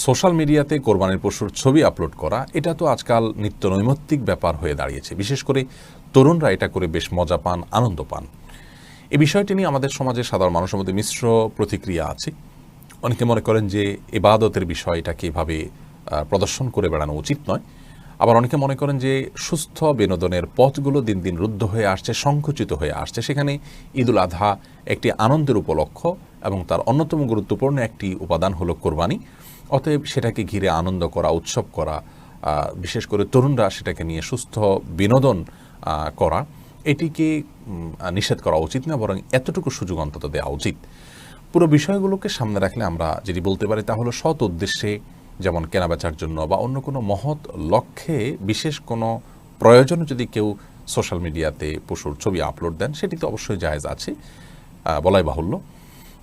Social মিডিয়াতে কোরবানির পশুর ছবি আপলোড করা, এটা তো আজকাল নিত্য নৈমিত্তিক ব্যাপার হয়ে দাঁড়িয়েছে। বিশেষ করে তরুণরা এটা করে বেশ মজা পান, আনন্দ পান। এই বিষয়টি নিয়ে আমাদের সমাজে সাধারণ মানুষের মধ্যে মিশ্র প্রতিক্রিয়া আছে। অনেকে মনে করেন যে এবাদতের বিষয় এটাকে এভাবে প্রদর্শন করে বেড়ানো উচিত নয়। আবার অনেকে মনে করেন যে সুস্থ বিনোদনের পথগুলো দিন দিন রুদ্ধ হয়ে আসছে, সংকুচিত হয়ে আসছে। সেখানে ঈদুল আধা একটি আনন্দের উপলক্ষ এবং তার অন্যতম গুরুত্বপূর্ণ একটি উপাদান হলো কোরবানি। অতএব সেটাকে ঘিরে আনন্দ করা, উৎসব করা বিশেষ করে তরুণরা সেটাকে নিয়ে সুস্থ বিনোদন করা, এটিকে নিষেধ করা উচিত না, বরং এতটুকু সুযোগ অন্তত দেওয়া উচিত। পুরো বিষয়গুলোকে সামনে রাখলে আমরা যেটি বলতে পারি তা হলো সৎ উদ্দেশ্যে যেমন কেনাবেচার জন্য বা অন্য কোনো মহৎ লক্ষ্যে বিশেষ কোনো প্রয়োজনে যদি কেউ সোশ্যাল মিডিয়াতে পশুর ছবি আপলোড দেন, সেটি তো অবশ্যই জায়েজ আছে বলাই বাহুল্য।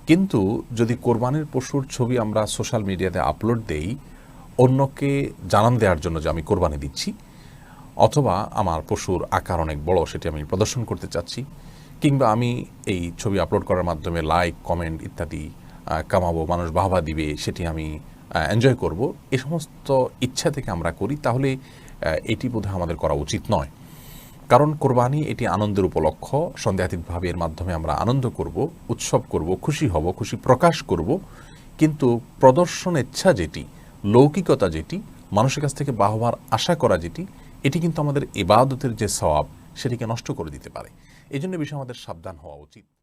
কিন্তু যদি কোরবানির পশুর ছবি আমরা সোশ্যাল মিডিয়াতে আপলোড দেই, অন্যকে জানান দেওয়ার জন্য যে আমি কোরবানি দিচ্ছি, অথবা আমার পশুর আকার অনেক বড় সেটি আমি প্রদর্শন করতে চাচ্ছি, কিংবা আমি এই ছবি আপলোড করার মাধ্যমে লাইক কমেন্ট ইত্যাদি কামাবো, মানুষ বাহবা দিবে, সেটি আমি এনজয় করব, এ সমস্ত ইচ্ছা থেকে আমরা করি, তাহলে এটি বোধহয় আমাদের করা উচিত নয়। কারণ কোরবানি এটি আনন্দের উপলক্ষ। সন্দেহাতীতভাবে এর মাধ্যমে আমরা আনন্দ করব, উৎসব করব, খুশি হব, খুশি প্রকাশ করব। কিন্তু প্রদর্শন ইচ্ছা যেটি, লৌকিকতা যেটি, মানুষের কাছ থেকে বাহবার আশা করা যেটি, এটি কিন্তু আমাদের ইবাদতের যে স্বভাব, সেটিকে নষ্ট করে দিতে পারে। এই জন্য বিষয়ে আমাদের সাবধান হওয়া উচিত।